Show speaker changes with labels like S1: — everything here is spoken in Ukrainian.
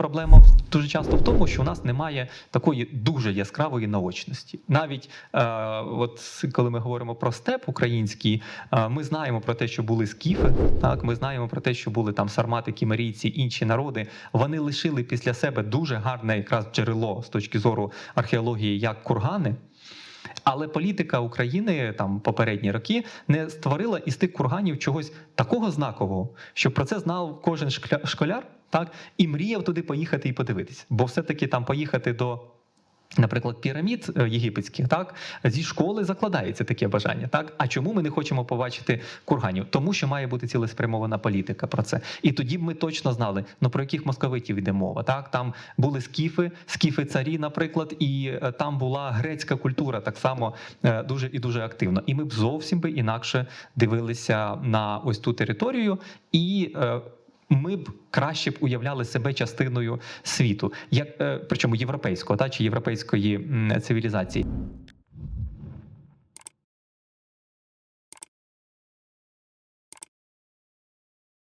S1: проблема дуже часто в тому, що у нас немає такої дуже яскравої наочності. Навіть е, от коли ми говоримо про степ український, е, ми знаємо про те, що були скіфи. Так, ми знаємо про те, що були там сармати, кімерійці, інші народи. Вони лишили після себе дуже гарне якраз джерело з точки зору археології, як кургани. Але політика України там попередні роки не створила із тих курганів чогось такого знакового, щоб про це знав кожен школяр, так і мріяв туди поїхати і подивитися. Бо все-таки там поїхати до. Наприклад, пірамід е, єгипетських, так зі школи закладається таке бажання. Так, а чому ми не хочемо побачити курганів? Тому що має бути цілеспрямована політика про це. І тоді б ми точно знали, ну про яких московитів йде мова. Так, там були скіфи, скіфи царі, наприклад, і е, там була грецька культура так само е, дуже і дуже активно. І ми б зовсім би інакше дивилися на ось ту територію і. Ми б краще б уявляли себе частиною світу, як е, причому європейського та чи європейської цивілізації.